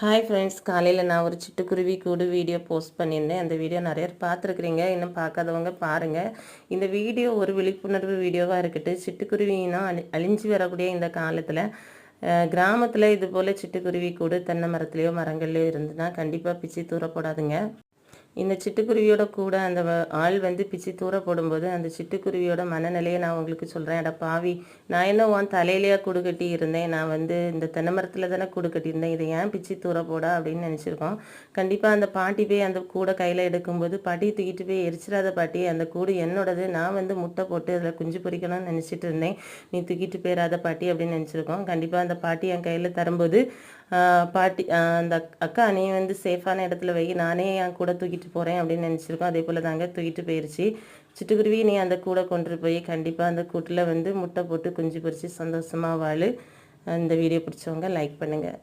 Hi friends காலையில் நான் ஒரு சிட்டுக்குருவி கூடு வீடியோ போஸ்ட் பண்ணியிருந்தேன். அந்த வீடியோ நிறைய பேர் பார்த்துருக்குறீங்க. இன்னும் பார்க்காதவங்க பாருங்கள் இந்த வீடியோ ஒரு விழிப்புணர்வு வீடியோவாக இருக்கட்டும் சிட்டுக்குருவினா அழி அழிஞ்சு வரக்கூடிய இந்த காலத்தில் கிராமத்தில் இது போல் சிட்டுக்குருவி கூடு தென்னை மரத்துலேயோ மரங்கள்லையோ இருந்துன்னா கண்டிப்பாக பிச்சு தூர போடாதுங்க இந்த சிட்டுக்குருவியோட கூட அந்த வ- ஆள் வந்து பிச்சு தூர போடும்போது அந்த சிட்டுக்குருவியோட மனநிலையை நான் உங்களுக்கு சொல்கிறேன் அட பாவி நான் என்ன உன் தலையிலேயே கூடு இருந்தேன்? நான் வந்து இந்த தென்னை மரத்தில் தானே கூடு கட்டியிருந்தேன். இதை ஏன் பிச்சு தூர போடா அப்படின்னு நினச்சிருக்கோம். கண்டிப்பாக அந்த பாட்டி போய் அந்த கூடை கையில் எடுக்கும்போது பாட்டி தூக்கிட்டு போய் எரிச்சிடாத பாட்டி அந்த கூடு என்னோடது. நான் வந்து முட்டை போட்டு அதில் குஞ்சு பொரிக்கணும்னு நினச்சிட்டு இருந்தேன். நீ தூக்கிட்டு போயிடாத பாட்டி அப்படின்னு நினச்சிருக்கோம். கண்டிப்பாக அந்த பாட்டி என் கையில் தரும்போது பாட்டி அந்த அக்- அக்கா நீ வந்து சேஃபான இடத்துல வை. நானே என் கூட தூக்கிட்டு போகிறேன் அப்படின்னு நினச்சிருக்கோம். அதே போல் தாங்க தூக்கிட்டு போயிடுச்சு சிட்டுக்குருவி நீ அந்த கூடை கொண்டு போய் கண்டிப்பாக அந்த கூட்டில் வந்து முட்டை போட்டு குஞ்சு பொரிச்சு சந்தோஷமாக வாழ். இந்த வீடியோ பிடிச்சவங்க லைக் பண்ணுங்கள்